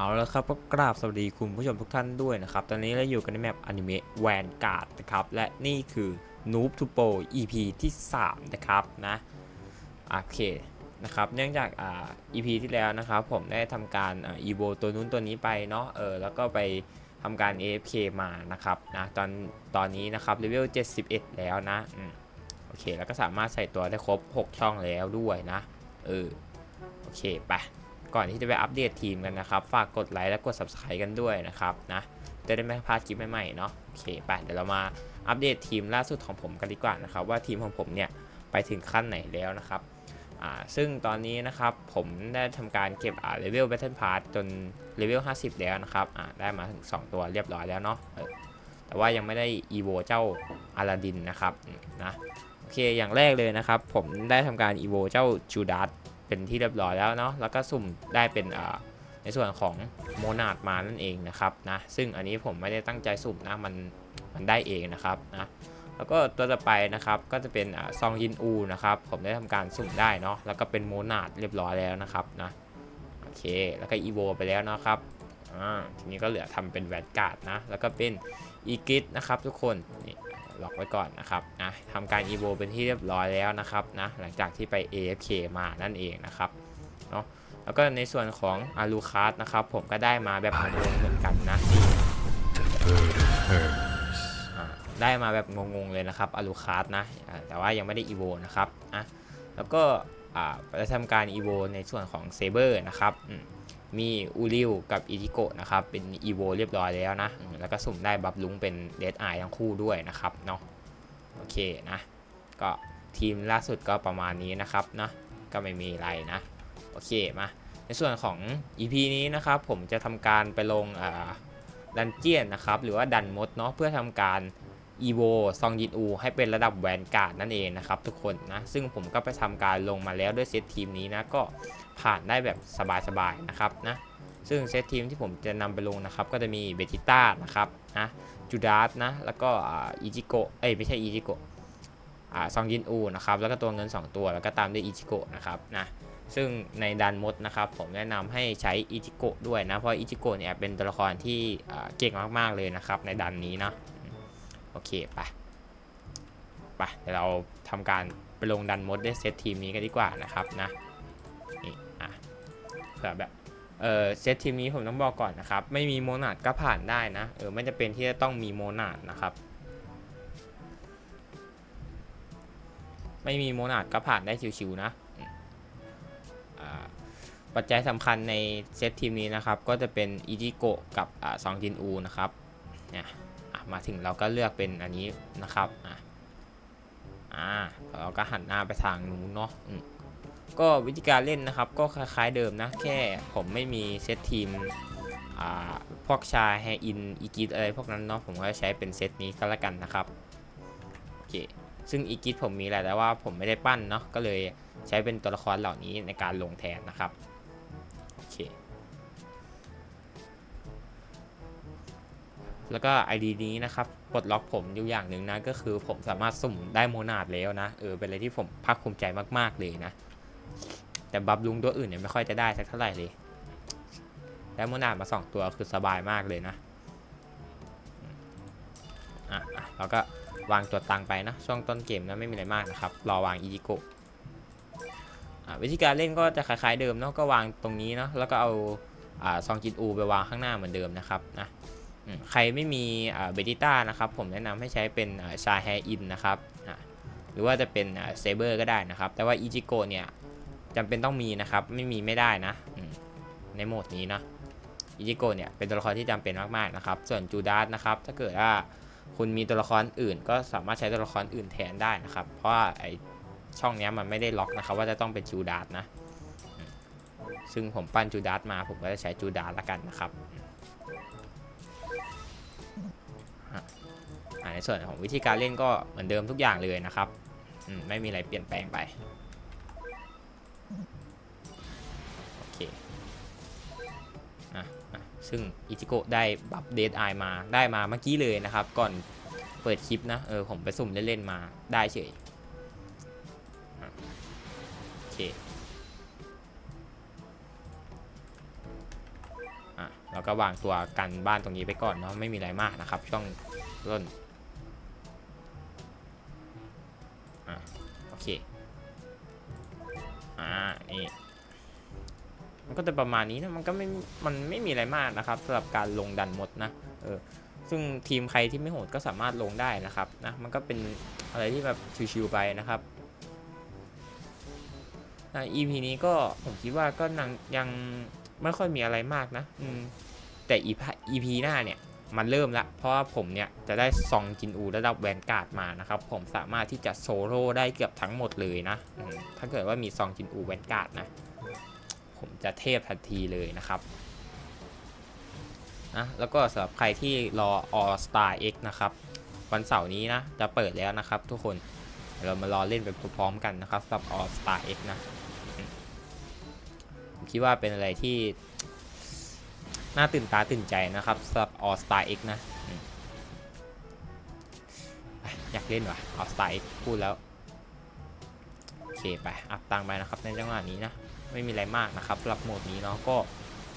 เอาแล้วครับก็กราบสวัสดีคุณผู้ชมทุกท่านด้วยนะครับ ตอนนี้เราอยู่กันในแมปอนิเมะแวนการ์ดนะครับ และนี่คือ Noob to Pro EP ที่ 3 นะครับนะโอเคนะครับเนื่องจากอ่า EP ที่แล้วนะครับ ผมได้ทำการอ่า Evo ตัวนู้นตัวนี้ไปเนาะเออแล้วก็ไปทำการ AFK มานะครับนะตอนตอนนี้นะครับเลเวล 71 แล้วนะอืมโอเค แล้วก็สามารถใส่ตัวได้ครบ 6 ช่องแล้วด้วยนะเออโอเคไป ก่อนที่จะไปอัปเดตทีมกันนะครับ ฝากกดไลค์และกด subscribe กันด้วยนะครับนะจะได้ไม่พลาดคลิปใหม่ๆเนาะโอเคไปเดี๋ยวเรามาอัปเดตทีมล่าสุดของผมกันดีกว่านะครับ ว่าทีมของผมเนี่ยไปถึงขั้นไหนแล้วนะครับอ่าซึ่งตอนนี้นะครับผมได้ทำการเก็บอ่าเลเวล Battle Pass จนเลเวล50 แล้วนะครับอ่าได้มาถึง 2 ตัวเรียบร้อยแล้วเนาะแต่ว่ายังไม่ได้ EVO เจ้าอาลาดินนะครับนะโอเคอย่างแรกเลยนะครับ ผมได้ทำการ EVO เจ้าจูดัส เป็นที่เรียบร้อยแล้วเนาะแล้วก็สุ่มได้เป็นในส่วนของโมนาดมานั่นเองนะครับนะซึ่งอันนี้ผมไม่ได้ตั้งใจสุ่มนะมันมันได้เองนะครับนะแล้วก็ตัวต่อไปนะครับก็จะเป็นซองยินอูนะครับผมได้ทำการสุ่มได้เนาะแล้วก็เป็นโมนาดเรียบร้อยแล้วนะครับนะโอเคแล้วก็อีโวไปแล้วนะครับทีนี้ก็เหลือทำเป็นแวนการ์ดนะแล้วก็เป็นอีกิทนะครับทุกคนนี่ ล็อกไว้ก่อนนะครับนะทำการ EVO เป็นที่เรียบร้อยแล้วนะครับนะหลังจากที่ไป AFK มานั่นเองนะครับเนาะแล้วก็ในส่วนของอารูคาร์นะครับผมก็ได้มาแบบงงๆเหมือนกันนะได้มาแบบงงๆเลยนะครับอารูคาร์นะแต่ว่ายังไม่ได้ EVO นะครับอะแล้วก็จะทำการ EVO ในส่วนของเซเบอร์นะครับ มีอูริวกับอิจิโกะนะครับ เป็น EVO เรียบร้อยแล้วนะ แล้วก็สุ่มได้บับลุงเป็นเดดไอทั้งคู่ด้วยนะครับเนาะโอเคนะ ก็ทีมล่าสุดก็ประมาณนี้นะครับนะก็ไม่มีอะไรนะ โอเคมา ในส่วนของ EP นี้นะครับ ผมจะทำการไปลงดันเจียนนะครับ หรือว่าดันมดเนาะเพื่อทำการ EVO ซองยินอูให้เป็นระดับแวนการ์ดนั่นเองนะครับทุกคนนะ ซึ่งผมก็ไปทำการลงมาแล้วด้วยเซตทีมนี้นะก็ ผ่านได้แบบสบายๆนะครับนะซึ่งเซตทีมที่ผมจะนำไปลงนะครับ ก็จะมีเบติต้านะครับนะจูดาสนะแล้วก็อิจิโกเอ้ยไม่ใช่อิจิโกซองยินอูนะครับแล้วก็ตัวเงิน 2 ตัวแล้วก็ตามด้วยอิจิโกนะครับนะซึ่งในดันมดนะครับผมแนะนำให้ใช้อิจิโกด้วยนะ เพราะอิจิโกเนี่ยเป็นตัวละครที่เก่งมากๆเลยนะครับ ในดันนี้นะโอเคไปไปเดี๋ยวเราทำการไปลงดันมดด้วยเซตทีมนี้กันดีกว่านะครับนะ นี่อะเผื่อแบบเออเซตทีมนี้ผมต้องบอกก่อนนะครับ ไม่มีโมนาดก็ผ่านได้นะเออไม่จะเป็นที่จะต้องมีโมนาดนะครับ ไม่มีโมนาดก็ผ่านได้ชิวๆนะอ่าปัจจัยสำคัญในเซตทีมนี้นะครับ ก็จะเป็นอิจิโกะกับอ่าซองจินอูนะครับเนี่ยอะมาถึงเราก็เลือกเป็นอันนี้นะครับอะอ่าเราก็หันหน้าไปทางนู้นเนาะ ก็วิธีการเล่นนะครับก็คล้ายๆเดิมนะ แค่ผมไม่มีเซตทีมพวกชาแฮอินอีกิทอะไรพวกนั้นเนาะผมก็ใช้เป็นเซตนี้ก็แล้วกันนะครับโอเคซึ่งอีกิทผมมีแหละแต่ว่าผมไม่ได้ปั้นเนาะก็เลยใช้เป็นตัวละครเหล่านี้ในการลงแทนนะครับโอเคแล้วก็ ID นี้นะครับปลดล็อกผมอยู่อย่างหนึ่งนะก็คือผมสามารถสุ่มได้โมนาดแล้วนะเออเป็นอะไรที่ผมภาคภูมิใจมากๆเลยนะ แต่บับลุงตัวอื่นเนี่ยไม่ค่อยจะได้สักเท่าไหร่เลยได้โมนาดมา2ตัวคือสบายมากเลยนะอะเราก็วางตัวตังไปนะ ช่วงต้นเกมนะไม่มีอะไรมากนะครับ รอวางอีจิโกะวิธีการเล่นก็จะคล้ายๆเดิมเนาะก็วางตรงนี้เนาะแล้วก็เอาซองจินอูไปวางข้างหน้าเหมือนเดิมนะครับนะใครไม่มีเบติต้านะครับผมแนะนำให้ใช้เป็นชาแฮอินนะครับหรือว่าจะเป็นเซเบอร์ก็ได้นะครับ แต่ว่าอีจิโกะเนี่ย จำเป็นต้องมีนะครับ ไม่มีไม่ได้นะ ในโหมดนี้นะอิจิโกะเนี่ยเป็นตัวละครที่จำเป็นมากๆนะครับ ส่วนจูดาสนะครับ ถ้าเกิดว่าคุณมีตัวละครอื่น ก็สามารถใช้ตัวละครอื่นแทนได้นะครับ เพราะว่าไอช่องนี้มันไม่ได้ล็อกนะครับ ว่าจะต้องเป็นจูดาสนะ ซึ่งผมปั้นจูดาสมา ผมก็จะใช้จูดาสละกันนะครับในส่วนของวิธีการเล่นก็เหมือนเดิมทุกอย่างเลยนะครับ ไม่มีอะไรเปลี่ยนแปลงไป ซึ่งอิจิโกะได้บัฟเดดไอมาได้มาเมื่อกี้เลยนะครับ ก่อนเปิดคลิปนะ เออ ผมไปสุ่มเล่นๆมาได้เฉยโอเคอะเราก็วางตัวกันบ้านตรงนี้ไปก่อนเนาะไม่มีอะไรมากนะครับ ช่วงต้นอะโอเคอ่านี่ มันก็จะประมาณนี้นะมันก็ไม่มันไม่มีอะไรมากนะครับสำหรับการลงดันหมดนะเออซึ่งทีมใครที่ไม่โหดก็สามารถลงได้นะครับนะมันก็เป็นอะไรที่แบบชิวๆไปนะครับอะ EP นี้ก็ผมคิดว่าก็ยังยังไม่ค่อยมีอะไรมากนะอืมแต่ EP EP หน้าเนี่ยมันเริ่มละ เพราะว่าผมเนี่ยจะได้ซองจินอูระดับแวนการ์ดมานะครับ ผมสามารถที่จะโซโล่ได้เกือบทั้งหมดเลยนะ ถ้าเกิดว่ามีซองจินอูแวนการ์ดนะ ผมจะเทพทันทีเลยนะครับนะแล้วก็สำหรับใครที่รอ All Star X นะครับ วันเสาร์นี้นะ จะเปิดแล้วนะครับทุกคนเรามารอเล่นไปพร้อมๆกันนะครับสำหรับ All Star X นะผมคิดว่าเป็นอะไรที่ น่าตื่นตาตื่นใจนะครับสำหรับ All Star X นะอืมไปอยากเล่นว่ะ All Star X พูดแล้ว โอเคไป อัพตังไปนะครับในจังหวะนี้นะ ไม่มีอะไรมากนะครับสำหรับโหมดนี้เนาะก็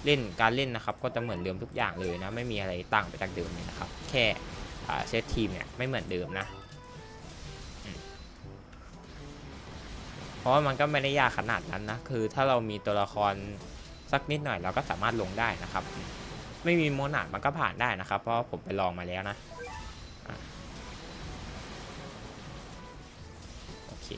เล่นการเล่นนะครับ ก็จะเหมือนเดิมทุกอย่างเลยนะ ไม่มีอะไรต่างไปจากเดิมเลยนะครับ แค่เซตทีมเนี่ยไม่เหมือนเดิมนะเพราะมันก็ไม่ได้ยากขนาดนั้นนะ คือถ้าเรามีตัวละครสักนิดหน่อยเราก็สามารถลงได้นะครับ ไม่มีโมนาดมันก็ผ่านได้นะครับ เพราะผมไปลองมาแล้วนะโอเค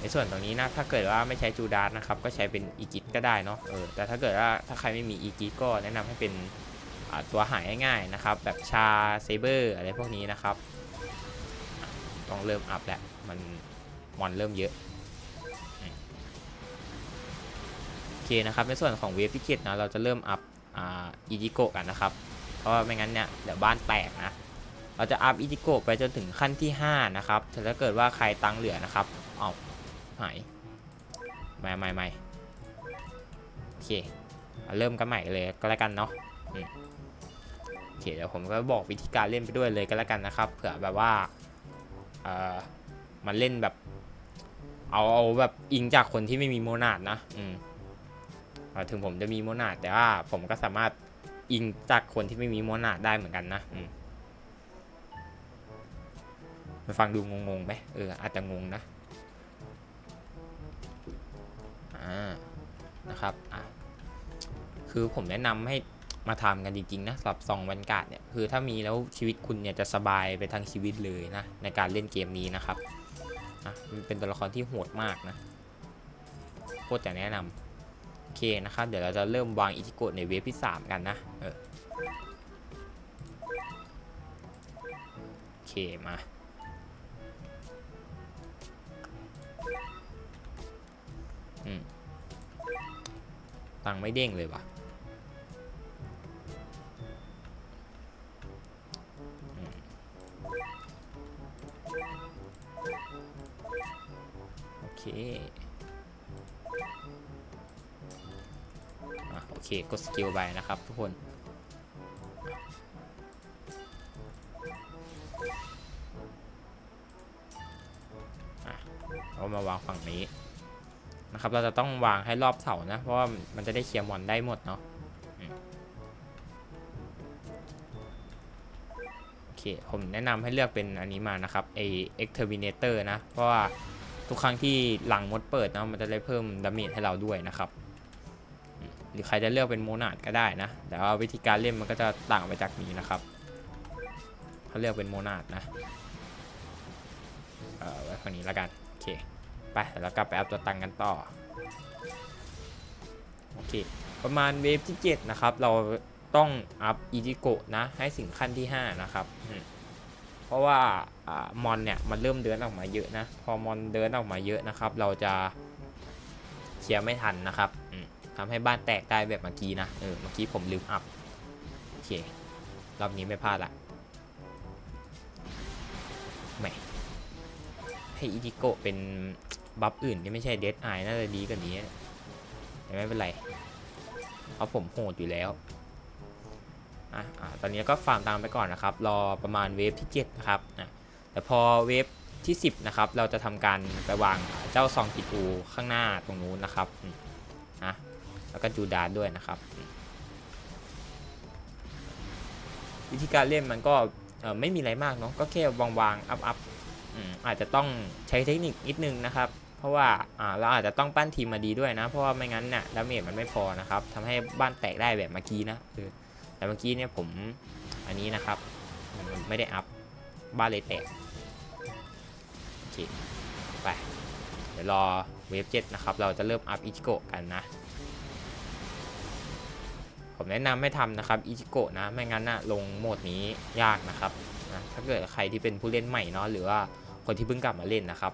ในส่วนตรงนี้นะถ้าเกิดว่าไม่ใช้จูดาสนะครับก็ใช้เป็นอีกิทก็ได้เนาะเออแต่ถ้าเกิดว่าถ้าใครไม่มีอีกิทก็แนะนำให้เป็นตัวหายง่ายๆนะครับ แบบชาเซเบอร์อะไรพวกนี้นะครับต้องเริ่มอัพแล้วมันมอนเริ่มเยอะโอเคนะครับในส่วนของเวฟพิกิตนะเราจะเริ่มอัพอีจิโกะกันนะครับ เพราะาไม่งั้นเนี่ยเดี๋ยวบ้านแตกนะเราจะอัพอีจิโกะไปจนถึงขั้นที่ 5 นะครับแต่ถ้าเกิดว่าใครตังเหลือนะครับ หายไม่ไม่ไม่โอเคเริ่มกันใหม่เลยก็แล้วกันเนาะโอเคเดี๋ยวผมก็บอกวิธีการเล่นไปด้วยเลยก็แล้วกันนะครับเผื่อแบบว่าเออมันเล่นแบบ เอาเอาแบบอิงจากคนที่ไม่มีโมนาดนะอืมเอ่อถึงผมจะมีโมนาดแต่ว่าผมก็สามารถอิงจากคนที่ไม่มีโมนาดได้เหมือนกันนะอืมมันฟังดูงงๆไหมเอออาจจะงงนะ นะครับอะคือผมแนะนำให้มาทำกันจริงๆนะสำหรับซองวันการ์ดเนี่ยคือถ้ามีแล้วชีวิตคุณเนี่ยจะสบายไปทั้งชีวิตเลยนะในการเล่นเกมนี้นะครับนะมันเป็นตัวละครที่โหดมากนะโคตรจะแนะนำโอเคนะครับเดี๋ยวเราจะเริ่มวางอิจิโกะในเวฟที่ 3 กันนะเออโอเคมาอืม ตังไม่เด้งเลยว่ะโอเคอะโอเค กดสกิลไปนะครับทุกคนอะเรามาวางฝั่งนี้ นะครับเราจะต้องวางให้รอบเสานะ เพราะว่ามันจะได้เคลียร์มอนได้หมดเนาะโอเคผมแนะนำให้เลือกเป็นอันนี้มานะครับไอ Exterminator นะ เพราะว่าทุกครั้งที่หลังมดเปิดเนาะมันจะได้เพิ่มดาเมจให้เราด้วยนะครับ หรือใครจะเลือกเป็นโมนาดก็ได้นะ แต่ว่าวิธีการเล่นมันก็จะต่างไปจากนี้นะครับเขาเลือกเป็นโมนาดนะเอ่อไว้ฝั่งนี้แล้วกันโอเค ไปเดี๋ยวเรากลับไปอัพตัวตังกันต่อโอเคประมาณเวฟที่ 7 นะครับ เราต้องอัพอีจิโกะนะ ให้ถึงขั้นที่ 5 นะครับ เพราะว่าอมอนเนี่ย มันเริ่มเดินออกมาเยอะนะ พอมอนเดินออกมาเยอะนะครับ เราจะเคลียร์ไม่ทันนะครับอืมทำให้บ้านแตกได้แบบเมื่อกี้นะ เออ เมื่อกี้ผมลืมอัพ โอเค รอบนี้ไม่พลาดละแหมให้อิจิโกะเป็น บัฟอื่นที่ไม่ใช่เดดไอน่าจะดีกว่านี้แต่ไม่เป็นไรเพราะผมโหดอยู่แล้วอะอะตอนนี้ก็ฟาร์มตามไปก่อนนะครับ รอประมาณเวฟที่ 7 นะครับอะแต่พอเวฟที่ 10 นะครับ เราจะทำการไปวางเจ้าซองกิตูข้างหน้าตรงนู้นนะครับอืมนะแล้วก็จูดานด้วยนะครับ วิธีการเล่นมันก็ไม่มีอะไรมากเนาะก็แค่วางวางอัพอัพอาจจะต้องใช้เทคนิคนิดนึงนะครับ เพราะว่าเราอาจจะต้องปั้นทีมมาดีด้วยนะ เพราะว่าไม่งั้นเนี่ยดาเมจมันไม่พอนะครับทำให้บ้านแตกได้แบบเมื่อกี้นะเออแต่เมื่อกี้เนี่ยผมอันนี้นะครับมันไม่ได้อัพบ้านเลยแตกโอเคไปเดี๋ยวรอเวฟเจ็ดนะครับ เราจะเริ่มอัพอิจิโกะกันนะ ผมแนะนำไม่ทำนะครับอิจิโกะนะ ไม่งั้นนะลงโหมดนี้ยากนะครับนะถ้าเกิดใครที่เป็นผู้เล่นใหม่เนาะหรือว่าคนที่เพิ่งกลับมาเล่นนะครับ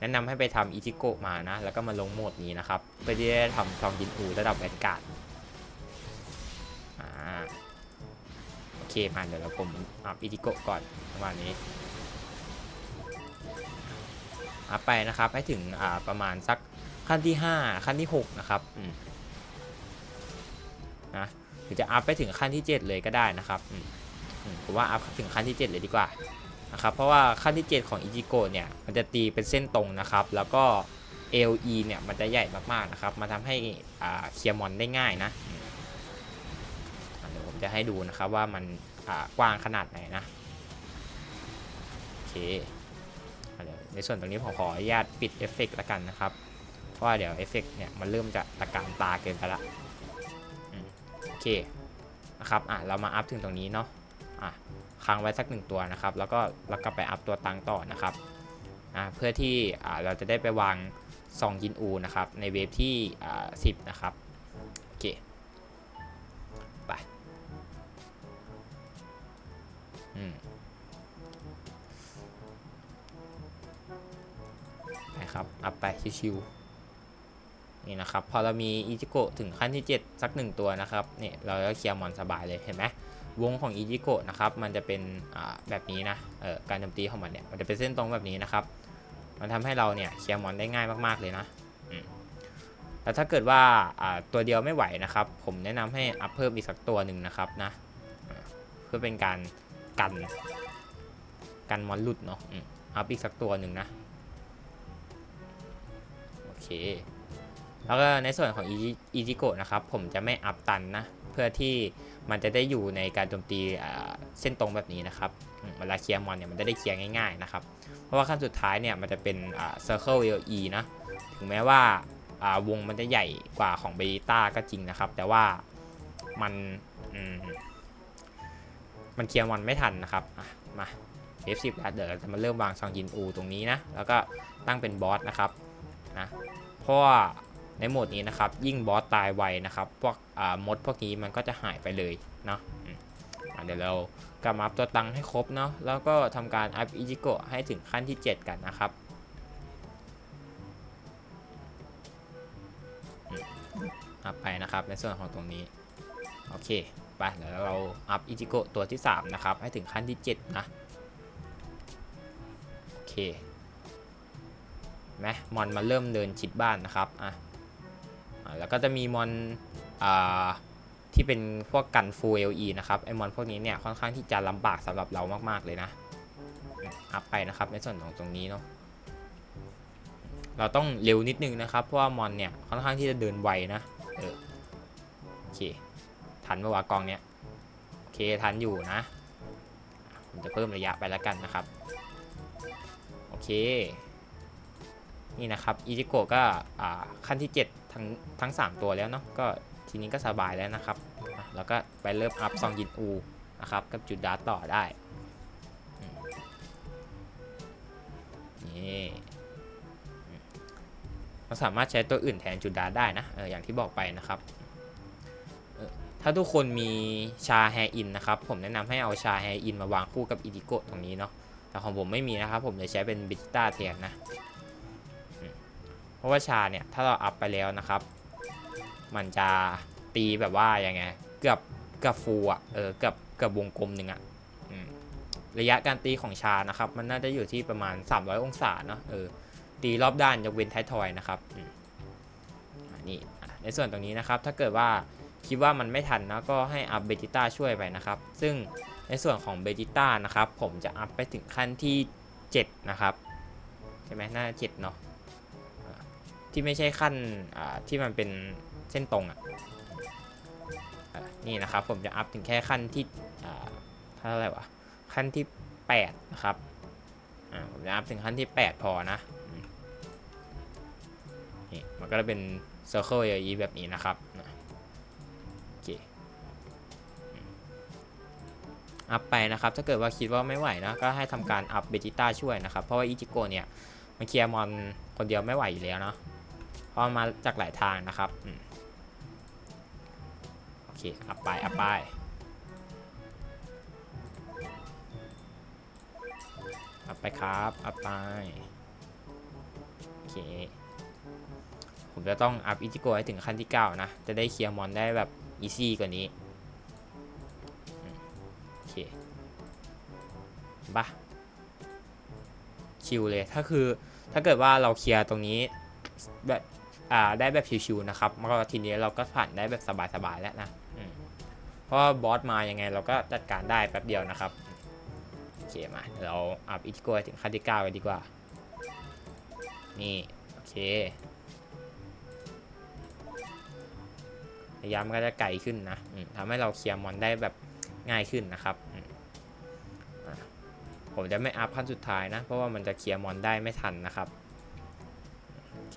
แนะนำให้ไปทำอิจิโกะมานะ แล้วก็มาลงโหมดนี้นะครับ เพื่อที่จะทำซองยินอูระดับแวนการ์ดอ่าโอเคมาเดี๋ยวเราผมอัพอิจิโกะก่อนประมาณนี้อัพไปนะครับให้ถึงอ่าประมาณสักขั้นที่ 5 ขั้นที่ 6 นะครับนะหรือจะอัพไปถึงขั้นที่ 7 เลยก็ได้นะครับผมว่าอัพถึงขั้นที่ 7 เลยดีกว่า นะครับเพราะว่าขั้นที่ 7 ของอิจิโกะเนี่ยมันจะตีเป็นเส้นตรงนะครับ แล้วก็ LE เนี่ยมันจะใหญ่มากๆนะครับมาทำให้เคลียร์มอนได้ง่ายนะเดี๋ยวผมจะให้ดูนะครับว่ามันกว้างขนาดไหนนะโอเคเดี๋ยวในส่วนตรงนี้ผมขออนุญาตปิดเอฟเฟกต์ละกันนะครับ เพราะว่าเดี๋ยวเอฟเฟกต์เนี่ยมันเริ่มจะตะการตาเกินไปละโอเคนะครับอะเรามาอัพถึงตรงนี้เนาะ อะค้างไว้สักหนึ่งตัวนะครับ แล้วก็เรากลับไปอัพตัวตังต่อนะครับอ่าเพื่อที่อ่าเราจะได้ไปวางซองยินอูนะครับ ในเวฟที่อ่าสิบนะครับโอเคไปอืมไปครับ อัพไปชิวๆนี่นะครับ พอเรามีอิจิโกะถึงขั้นที่ 7 สักหนึ่งตัวนะครับเนี่ยเราก็เคลียร์มอนสบายเลยเห็นไหม วงของอีจิโกะนะครับมันจะเป็นแบบนี้นะออการโจมตีของมันเนี่ยมันจะเป็นเส้นตรงแบบนี้นะครับ มันทำให้เราเนี่ยเคลียร์มอนได้ง่ายมากๆเลยนะแต่ถ้าเกิดว่าตัวเดียวไม่ไหวนะครับ ผมแนะนำให้อัพเพิ่มอีกสักตัวหนึ่งนะครับนะเพื่อเป็นการกันกันมอนหลุดเนาะอัพอีกสักตัวหนึ่งนะโอเคแล้วก็ในส่วนของอีจิโกะนะครับ ผมจะไม่อัพตันนะเพื่อที่ มันจะได้อยู่ในการโจมตีเส้นตรงแบบนี้นะครับเวลาเคลียร์มอนเนี่ยมันจะได้เคลียร์ง่ายๆนะครับ เพราะว่าขั้นสุดท้ายเนี่ยมันจะเป็นอ่า Circle LE นะ ถึงแม้ว่าาวงมันจะใหญ่กว่าของเบต้าก็จริงนะครับ แต่ว่ามันมมันเคลียร์มอนไม่ทันนะครับอะมา F10 แล้วเดี๋ยวจะมาเริ่มวางซองยินอูตรงนี้นะ แล้วก็ตั้งเป็นบอสนะครับนะเพราะว่า ในโหมดนี้นะครับ ยิ่งบอสตายไวนะครับ พวกมดพวกนี้มันก็จะหายไปเลยเนาะเดี๋ยวเรากลับมาอัพตัวตังค์ให้ครบเนาะแล้วก็ทำการอัพอิจิโกะให้ถึงขั้นที่ 7 กันนะครับอัพไปนะครับในส่วนของตรงนี้ โอเคไปเดี๋ยวเราอัพอิจิโกะตัวที่ 3 นะครับ ให้ถึงขั้นที่ 7 นะ โอเคไหมมอนมาเริ่มเดินชิดบ้านนะครับอะ แล้วก็จะมีมอนอ่าที่เป็นพวกกันฟูเอลีนะครับไอมอนพวกนี้เนี่ยค่อนข้างที่จะลำบากสำหรับเรามากๆเลยนะอัพไปนะครับในส่วนของตรงนี้เนาะเราต้องเร็วนิดนึงนะครับ เพราะว่ามอนเนี่ยค่อนข้างที่จะเดินไวนะเออโอเคทันเมื่อวากองเนี้ยโอเคทันอยู่นะผมจะเพิ่มระยะไปแล้วกันนะครับโอเคนี่นะครับอีจิโกะก็อ่าขั้นที่ 7 ทั้งทั้ง 3 ตัวแล้วเนาะก็ทีนี้ก็สบายแล้วนะครับแล้วก็ไปเริ่มอัพซองยินอูนะครับกับจุดดาต่อได้นี่มเราสามารถใช้ตัวอื่นแทนจุดดาได้นะเอออย่างที่บอกไปนะครับ ถ้าทุกคนมีชาแฮอินนะครับ ผมแนะนำให้เอาชาแฮอินมาวางคู่กับอีจิโกะตรงนี้เนาะแต่ของผมไม่มีนะครับ ผมเลยใช้เป็นบิจิต้าแทนนะ เพราะว่าชาเนี่ยถ้าเราอัพไปแล้วนะครับ มันจะตีแบบว่ายังไงเกือบเกือบฟูอะเออเกือบเกือบวงกลมหนึ่งอะอระยะการตีของชานะครับ มันน่าจะอยู่ที่ประมาณ 300 องศาเนาะเออตีรอบด้านยกเว้นท้ายทอยนะครับอืมอะนี่ในส่วนตรงนี้นะครับ ถ้าเกิดว่าคิดว่ามันไม่ทันนะก็ให้อัพเบจิต้าช่วยไปนะครับ ซึ่งในส่วนของเบจิต้านะครับ ผมจะอัพไปถึงขั้นที่ 7 นะครับ ใช่ไหมน่าจะเจ็ดเนาะ ที่ไม่ใช่ขั้นที่มันเป็นเส้นตรงอะอะนี่นะครับผมจะอัพถึงแค่ขั้นที่อ่าเท่าไหร่วะขั้นที่ 8 นะครับผมจะอัพถึงขั้นที่ 8 พอนะอืมนี่มันก็จะเป็นเซอร์เคิลอย่างนี้แบบนี้นะครับโอเคอัพไปนะครับถ้าเกิดว่าคิดว่าไม่ไหวนะก็ให้ทำการอัพเบจิต้าช่วยนะครับ เพราะว่าอิจิโกเนี่ยมันเคลียร์มอนคนเดียวไม่ไหวอยู่แล้วเนาะ เพราะมาจากหลายทางนะครับอโอเคอัพไปอัพไปอัพไปครับอัพไปโอเคผมจะต้องอัพอิจิโกะให้ถึงขั้นที่ 9 นะ จะได้เคลียร์มอนได้แบบอีซี่กว่านี้โอเคบ้าชิวเลย ถ้าคือถ้าเกิดว่าเราเคลียร์ตรงนี้แบบ ได้แบบชิวๆนะครับแล้วก็ทีนี้เราก็ผ่านได้แบบสบายๆแล้วนะเพราะบอสมายังไงเราก็จัดการได้แป๊บเดียวนะครับโอเคมาเดี๋ยวเราอัพอิจิโกะถึงขั้นที่9กันดีกว่า นี่โอเคระยะมันก็จะไกลขึ้นนะทำให้เราเคลียร์มอนได้แบบง่ายขึ้นนะครับ ผมจะไม่อัพขั้นสุดท้ายนะ เพราะว่ามันจะเคลียร์มอนได้ไม่ทันนะครับ โอเค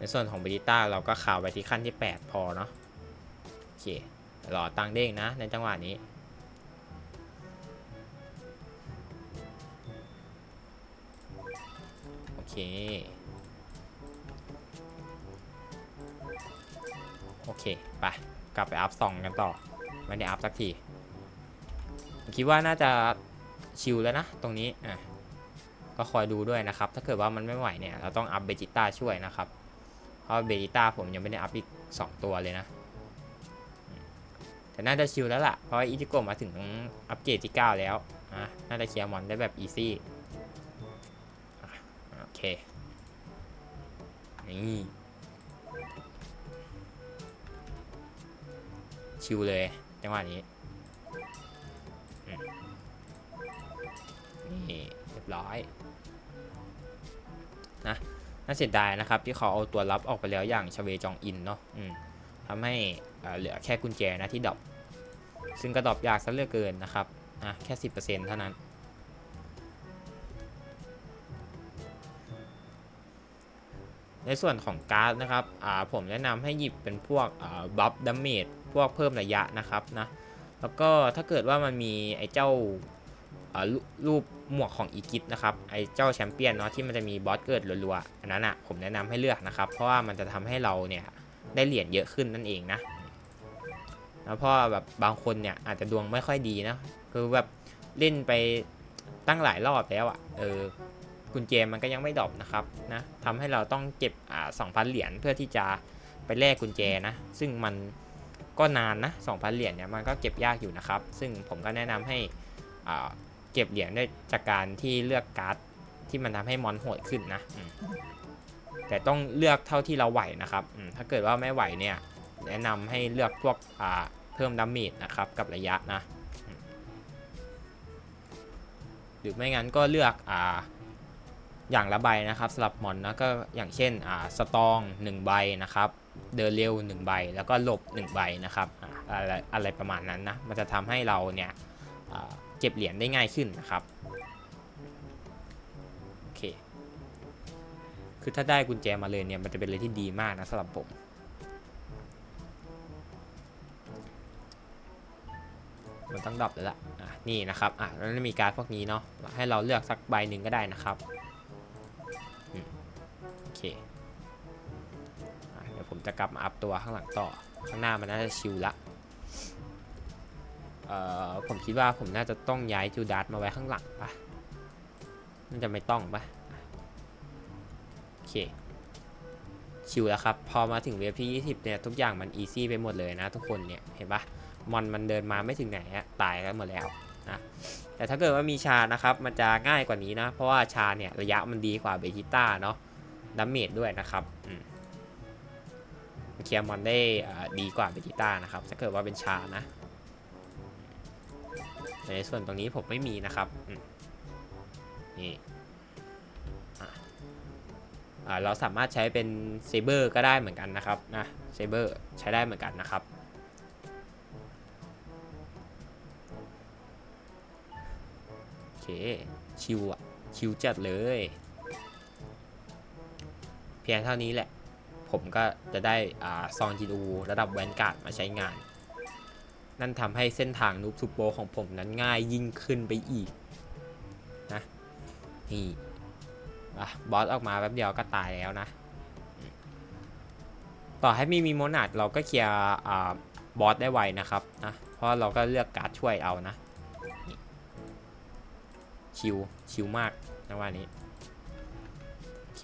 ในส่วนของเบจิต้าเราก็ข่าวไปที่ขั้นที่ 8 พอเนาะโอเครอตังเด้งนะในจังหวะนี้โอเคโอเคไปกลับไปอัพสองกันต่อไม่ได้อัพสักทีผมคิดว่าน่าจะชิลแล้วนะ ตรงนี้อะก็คอยดูด้วยนะครับ ถ้าเกิดว่ามันไม่ไหวเนี่ย เราต้องอัพเบจิต้าช่วยนะครับ ราะเบจิต้าผมยังไม่ได้อัพอีก 2 ตัวเลยนะ แต่น่าจะชิลแล้วล่ะ เพราะอิจิโกะมาถึงอัปเกรดที่ 9 แล้วอะน่าจะเคลียร์มอนได้แบบอีซี่โอเค นี่ ชิวเลยจังหวะนี้นี่เรียบร้อยนะ น่าเสียดายนะครับ ที่เขาเอาตัวรับออกไปแล้วอย่างชเวจองอินเนาะทำให้เหลือแค่กุญแจนะที่ดรอปซึ่งก็ดรอปยากซะเหลือเกินนะครับนะแค่ 10%เท่านั้นในส่วนของการ์ดนะครับผมแนะนำให้หยิบเป็นพวกบัฟดัมเมจพวกเพิ่มระยะนะครับนะ แล้วก็ถ้าเกิดว่ามันมีไอ้เจ้า รูปหมวกของอีกิฟนะครับไอเจ้าแชมเปี้ยนเนาะที่มันจะมีบอสเกิดรัวๆอันนั้นอะผมแนะนำให้เลือกนะครับ เพราะว่ามันจะทำให้เราเนี่ยได้เหรียญเยอะขึ้นนั่นเองนะแล้วพราะว่าแบบบางคนเนี่ยอาจจะดวงไม่ค่อยดีนะคือแบบเล่นไปตั้งหลายรอบแล้วอะเออกุญแจมันก็ยังไม่ดรอปนะครับนะทำให้เราต้องเก็บอ่า2,000เหรียญเพื่อที่จะไปแลกกุญแจนะ ซึ่งมันก็นานนะ2,000เหรียญเนี่ยมันก็เก็บยากอยู่นะครับ ซึ่งผมก็แนะนำให้ เก็บเหรียญได้จากการที่เลือกการ์ดที่มันทำให้มอนโหดขึ้นนะแต่ต้องเลือกเท่าที่เราไหวนะครับถ้าเกิดว่าไม่ไหวเนี่ยแนะนำให้เลือกพวกเพิ่มดาเมจนะครับกับระยะนะ หรือไม่งั้นก็เลือกออย่างละใบนะครับสำหรับมอนนะก็อย่างเช่นอ่าสตอง 1 ใบนะครับเดินเร็ว 1 ใบ แล้วก็หลบ 1 ใบนะครับออะไรอะไรประมาณนั้นนะมันจะทำให้เราเนี่ย เก็บเหรียญได้ง่ายขึ้นนะครับโอเคคือถ้าได้กุญแจมาเลยเนี่ยมันจะเป็นอะไรที่ดีมากนะสำหรับผมมันต้องดรอปแล้วล่ะอะนี่นะครับอะแล้วมีการพวกนี้เนาะให้เราเลือกสักใบหนึ่งก็ได้นะครับโอเคอเดี๋ยวผมจะกลับมาอัพตัวข้างหลังต่อข้างหน้ามันน่าจะชิลละ เอ่อผมคิดว่าผมน่าจะต้องย้ายจูดาสมาไว้ข้างหลังปะน่าจะไม่ต้องปะโอเค ชิลแล้วครับ พอมาถึงเวฟที่ 20 เนี่ย ทุกอย่างมันอีซี่ไปหมดเลยนะทุกคนเนี่ย เห็นปะมอนมันเดินมาไม่ถึงไหนอะตายกันหมดแล้วนะแต่ถ้าเกิดว่ามีชานะครับ มันจะง่ายกว่านี้นะ เพราะว่าชาเนี่ย ระยะมันดีกว่าเบจิต้าเนาะดาเมจด้วยนะครับอืมเคลียร์มอนได้ดีกว่าเบจิต้านะครับ ถ้าเกิดว่าเป็นชานะ แต่ในส่วนตรงนี้ผมไม่มีนะครับนี่เราสามารถใช้เป็นเซเบอร์ก็ได้เหมือนกันนะครับนะเซเบอร์ใช้ได้เหมือนกันนะครับโอเคชิวอะชิวจัดเลย เพียงเท่านี้แหละ ผมก็จะได้อซองจินูระดับแวนการ์ดมาใช้งาน นั่นทำให้เส้นทางนูบทูโปของผมนั้นง่ายยิ่งขึ้นไปอีกนะนี่บอสออกมาแป๊บเดียวก็ตายแล้วนะ ต่อให้ไม่มีโมนาดเราก็เคลียร์อ่าบอสได้ไวนะครับนะเพราะเราก็เลือกการ์ดช่วยเอานะชิวชิวมากนะว่านี้โอเค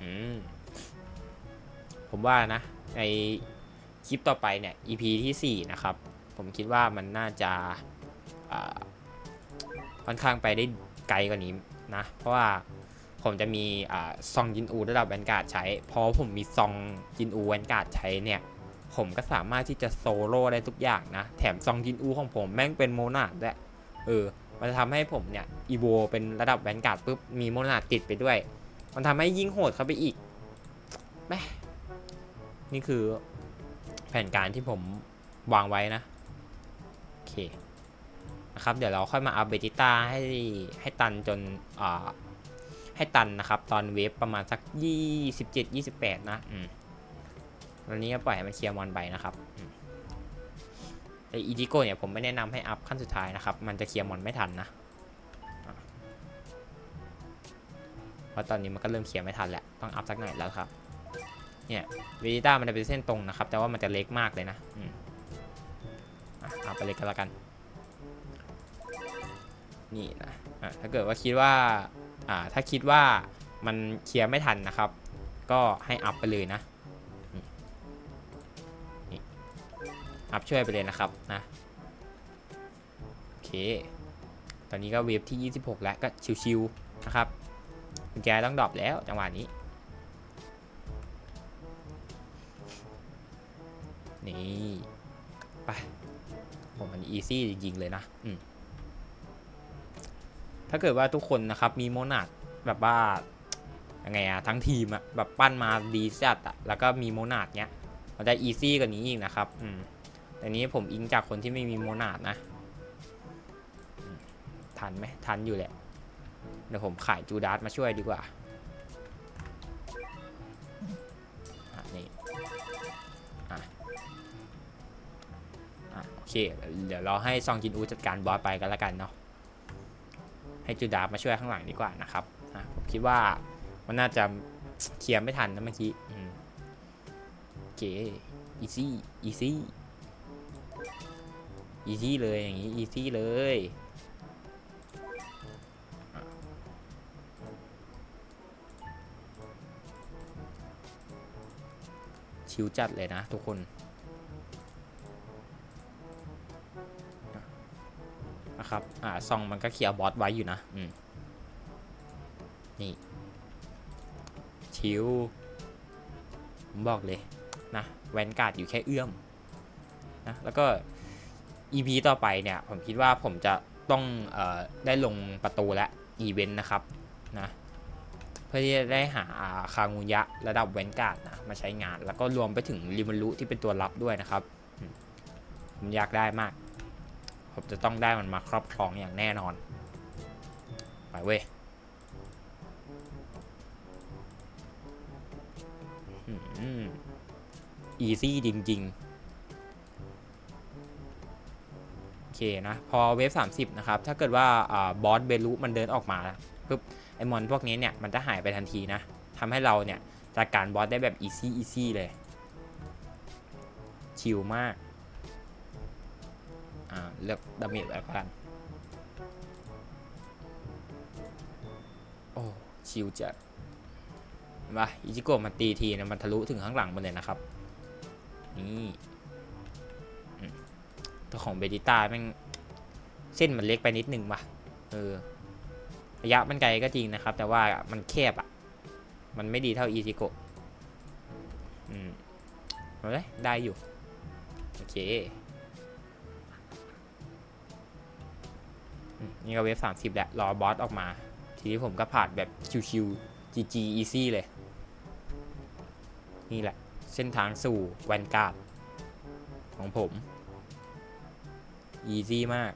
อืมผมว่านะในค ลิปต่อไปเนี่ย EP ที่ 4 นะครับ ผมคิดว่ามันน่าจะค่อนข้างไปได้ไกลกว่านี้นะ เพราะว่าผมจะมีอ่าซองจินอูระดับแวนการ์ดใช้พอผมมีซองจินอูแวนการ์ดใช้เนี่ย ผมก็สามารถที่จะโซโล่ได้ทุกอย่างนะ แถมซองจินอูของผมแม่งเป็นโมนาดด้วยเออ มันจะทำให้ผมเนี่ยอีโวเป็นระดับแวนการ์ดปุ๊บมีโมนาดติดไปด้วย มันทำให้ยิ่งโหดเข้าไปอีกแม่นี่คือ แผนการที่ผมวางไว้นะโอเคนะครับเดี๋ยวเราค่อยมาอัพเบจิต้าให้ให้ตันจนอ่าให้ตันนะครับ ตอนเวฟประมาณสัก 27 28 นะอืมวันนี้ก็ปล่อยให้มันเคลียร์มอนไปนะครับแต่อีดิโก้เนี่ยผมไม่แนะนำให้อัพขั้นสุดท้ายนะครับ มันจะเคลียร์มอนไม่ทันนะเพราะตอนนี้มันก็เริ่มเขียนไม่ทันแล้ว ต้องอัพสักหน่อยแล้วครับ เนี่ยวจิต้ามันจะเป็นเส้นตรงนะครับ แต่ว่ามันจะเล็กมากเลยนะอืมอะเอาไปเลยก็แล้วกัน นี่นะอะถ้าเกิดว่าคิดว่าอ่าถ้าคิดว่ามันเคลียร์ไม่ทันนะครับ ก็ให้อัพไปเลยนะนี่อัพช่วยไปเลยนะครับนะโอเค ตอนนี้ก็เวฟที่ 26 แล้วก็ชิวๆนะครับแจต้องดรอปแล้วจังหวะนี้ นี่ไปผมมันอีซี่จริงๆเลยนะอืมถ้าเกิดว่าทุกคนนะครับมีโมนาดแบบว่ายังไงอะทั้งทีมอะแบบปั้นมาดีจัดอะแล้วก็มีโมนาดเนี้ย มันจะอีซี่กว่านี้อีกนะครับอืมแต่นี้ผมอิงจากคนที่ไม่มีโมนาดนะทันไหมทันอยู่แหละเดี๋ยวผมขายจูดาสมาช่วยดีกว่า เค เดี๋ยวเราให้ซองจินอูจัดการบอสไปกันแล้วกันเนาะให้จูดามาช่วยข้างหลังดีกว่านะครับผมคิดว่ามันน่าจะเคลียร์ไม่ทันนะเมื่อกี้โอเคอีซี่อีซี่อีซี่เลยอย่างนี้อีซี่เลยชิวจัดเลยนะทุกคน นะครับ อ่าซองมันก็เคลียร์บอสไว้อยู่นะ อืม นี่ ชิวผมบอกเลยนะแวนการ์ดอยู่แค่เอื้อมนะแล้วก็ EP ต่อไปเนี่ย ผมคิดว่าผมจะต้องเอ่อได้ลงประตูและอีเวนต์นะครับนะเพื่อที่จะได้หาคางูยะระดับแวนการ์ดนะมาใช้งาน แล้วก็รวมไปถึงริมารุที่เป็นตัวรับด้วยนะครับมผมอยากได้มาก ผมจะต้องได้มันมาครอบครองอย่างแน่นอน ไปเว้ยอีซี่จริงๆโอเคนะพอเวฟ30 นะครับ ถ้าเกิดว่าบอสเบลูมันเดินออกมาปุ๊บไอมอนพวกนี้เนี่ย มันจะหายไปทันทีนะทำให้เราเนี่ยจัดการบอสได้แบบอีซี่อีซี่เลย ชิลมาก อ่าเลือกดาเมจแล้วกันโอ้ชิลจัดมาอิจิโกะมันตีทีนะมันทะลุถึงข้างหลังมันเลยนะครับ นี่ตัวของเบดิต้าแม่งเส้นมันเล็กไปนิดนึงว่ะเออระยะมันไกลก็จริงนะครับ แต่ว่ามันแคบอะ่ะ มันไม่ดีเท่าอีซิโกะอืมเอาเลยได้อยู่ โอเค นี่ก็เวฟสามสิบแหละ รอบอสออกมา ทีนี้ผมก็ผ่านแบบชิวๆ GG easy เลย นี่แหละ เส้นทางสู่แวนการ์ดของผม easy มาก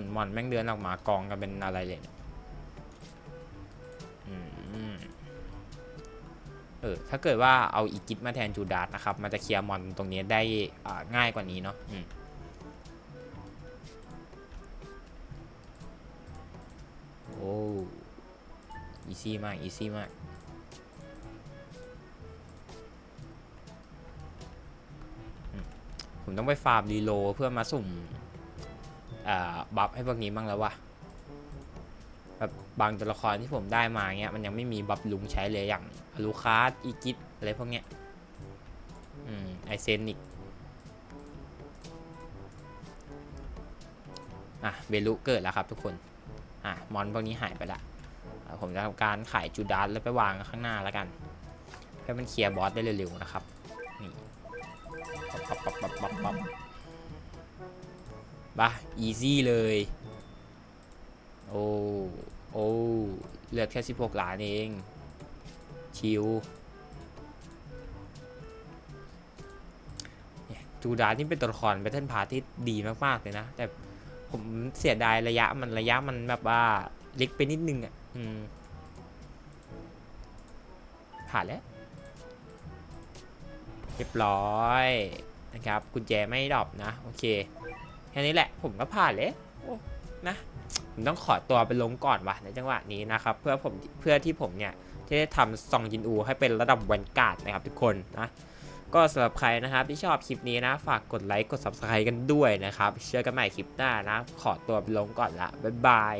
นมอนแม่งเดือนออกมากองกันเป็นอะไรเลยเนี่ยอืมเออถ้าเกิดว่าเอาอีกิทมาแทนจูดาสนะครับ มันจะเคลียร์มอนตรงนี้ได้ง่ายกว่านี้เนาะโอ้อีซี่มาก อีซี่มาก ผมต้องไปฟาร์มรีโลเพื่อมาสุ่ม บัฟให้พวกนี้บ้างแล้ววะแบบบางตัวละครที่ผมได้มาเงี้ยมันยังไม่มีบัฟลุงใช้เลยอย่างลูคาสอีกิทอะไรพวกเนี้ยอืมไอเซนิกอะเบลุเกิดแล้วครับทุกคนอะมอนพวกนี้หายไปละผมจะทำการขายจูดานแล้วไปวางข้างหน้าแล้วกันเพื่อมันเคลียร์บอสได้เร็วๆนะครับนี่ปับปับปับปับปับ บ้าอีซี่เลย โอ้ โอ้เหลือแค่ 16 ล้านเอง ชิวจูดานี่เป็นตัวละครแบทเทิลพาร์ที่ดีมาก ๆ เลยนะ แต่ผมเสียดายระยะมันระยะมันแบบว่าเล็กไปนิดนึงอะอืมผ่านแล้ว เรียบร้อยนะครับ กุญแจไม่ดรอปนะ โอเค แค่นี้แหละผมก็ผ่านเลยนะผมต้องขอตัวไปลงก่อนวะในจังหวะนี้นะครับเพื่อผมเพื่อที่ผมเนี่ยที่ได้ทำซองยินอูให้เป็นระดับแวนการ์ดนะครับทุกคนนะก็สำหรับใครนะครับที่ชอบคลิปนี้นะ ฝากกดไลค์กด subscribe กันด้วยนะครับเชื่อกันใหม่คลิปหน้านะ ขอตัวไปลงก่อนละบ๊ายบาย